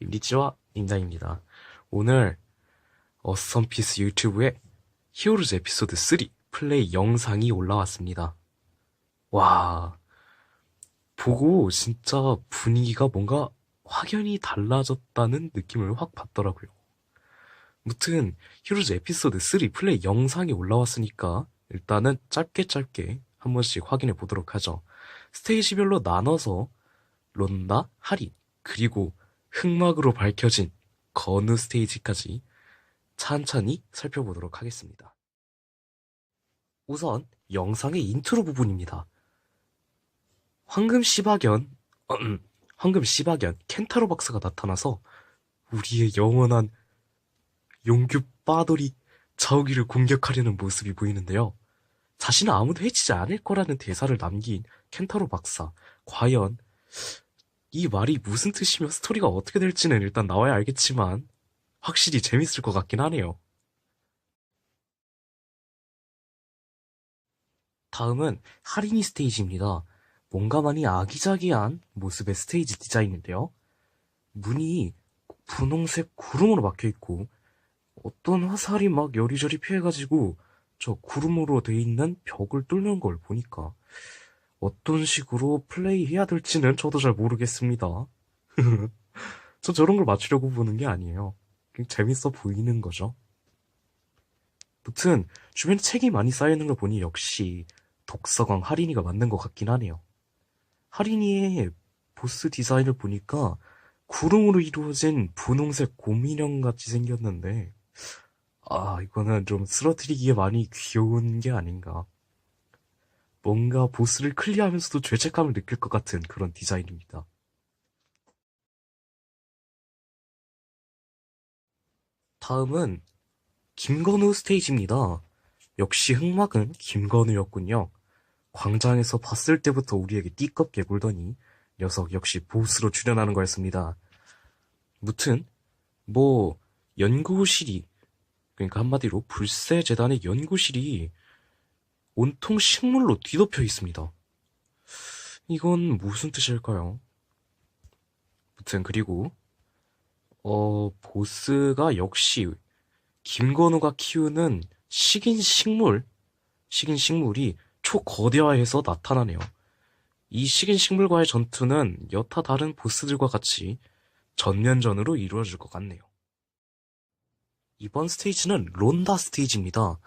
임리치와 임다입니다. 오늘 어썸피스 유튜브에 히어로즈 에피소드 3 플레이 영상이 올라왔습니다. 와, 보고 진짜 분위기가 뭔가 확연히 달라졌다는 느낌을 확 받더라고요. 무튼 히어로즈 에피소드 3 플레이 영상이 올라왔으니까 일단은 짧게 짧게 한 번씩 확인해 보도록 하죠. 스테이지별로 나눠서 론다, 하리, 그리고 흑막으로 밝혀진 건우 스테이지까지 찬찬히 살펴보도록 하겠습니다. 우선 영상의 인트로 부분입니다. 황금 시바견, 황금 시바견 켄타로 박사가 나타나서 우리의 영원한 용규 빠돌이 자우기를 공격하려는 모습이 보이는데요. 자신은 아무도 해치지 않을 거라는 대사를 남긴 켄타로 박사. 과연 이 말이 무슨 뜻이며 스토리가 어떻게 될지는 일단 나와야 알겠지만 확실히 재밌을 것 같긴 하네요. 다음은 하리니 스테이지입니다. 뭔가 많이 아기자기한 모습의 스테이지 디자인인데요. 문이 분홍색 구름으로 막혀 있고 어떤 화살이 막 여리저리 피해가지고 저 구름으로 돼 있는 벽을 뚫는 걸 보니까 어떤 식으로 플레이해야 될지는 저도 잘 모르겠습니다. 저 저런 걸 맞추려고 보는 게 아니에요. 재밌어 보이는 거죠. 무튼 주변에 책이 많이 쌓여있는 걸 보니 역시 독서광 하린이가 맞는 것 같긴 하네요. 하린이의 보스 디자인을 보니까 구름으로 이루어진 분홍색 곰인형 같이 생겼는데 아 이거는 좀 쓰러뜨리기에 많이 귀여운 게 아닌가. 뭔가 보스를 클리어하면서도 죄책감을 느낄 것 같은 그런 디자인입니다. 다음은 김건우 스테이지입니다. 역시 흑막은 김건우였군요. 광장에서 봤을 때부터 우리에게 띠껍게 굴더니 녀석 역시 보스로 출연하는 거였습니다. 무튼 뭐 연구실이 그러니까 한마디로 불세재단의 연구실이 온통 식물로 뒤덮여 있습니다. 이건 무슨 뜻일까요? 무튼 그리고 어 보스가 역시 김건우가 키우는 식인 식물 식인 식물이 초거대화해서 나타나네요. 이 식인 식물과의 전투는 여타 다른 보스들과 같이 전면전으로 이루어질 것 같네요. 이번 스테이지는 론다 스테이지입니다.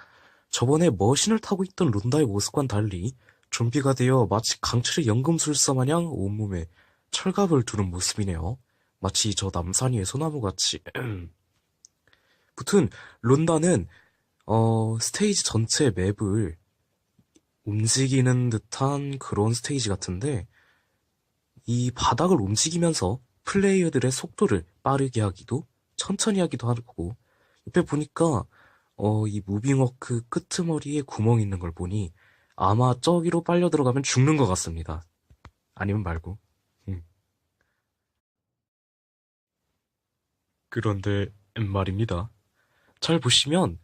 저번에 머신을 타고 있던 론다의 모습과는 달리 좀비가 되어 마치 강철의 연금술사 마냥 온몸에 철갑을 두른 모습이네요. 마치 저 남산위의 소나무같이. 무튼 론다는 어, 스테이지 전체 맵을 움직이는 듯한 그런 스테이지 같은데 이 바닥을 움직이면서 플레이어들의 속도를 빠르게 하기도 천천히 하기도 하고 옆에 보니까 어, 이 무빙워크 끄트머리에 구멍이 있는 걸 보니 아마 저기로 빨려 들어가면 죽는 것 같습니다. 아니면 말고. 음. 그런데 말입니다. 잘 보시면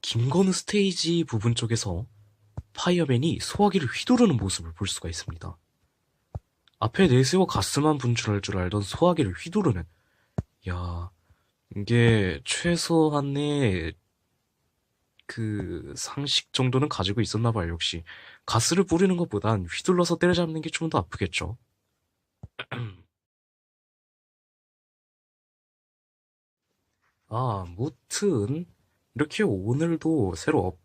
김건우 스테이지 부분 쪽에서 파이어맨이 소화기를 휘두르는 모습을 볼 수가 있습니다. 앞에 내세워 가슴만 분출할 줄 알던 소화기를 휘두르는 야 이게 최소한의 그 상식 정도는 가지고 있었나 봐요 역시. 가스를 뿌리는 것보단 휘둘러서 때려잡는 게 좀 더 아프겠죠? 아 무튼 이렇게 오늘도 새로 업,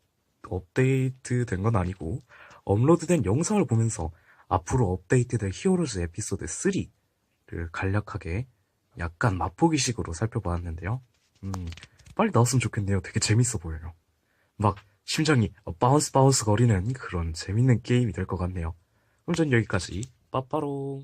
업데이트 된 건 아니고 업로드된 영상을 보면서 앞으로 업데이트될 히어로즈 에피소드 3를 간략하게 약간 맛보기식으로 살펴보았는데요. 음, 빨리 나왔으면 좋겠네요. 되게 재밌어 보여요. 막 심장이 바운스 바운스 거리는 그런 재밌는 게임이 될 것 같네요. 그럼 전 여기까지 빠빠로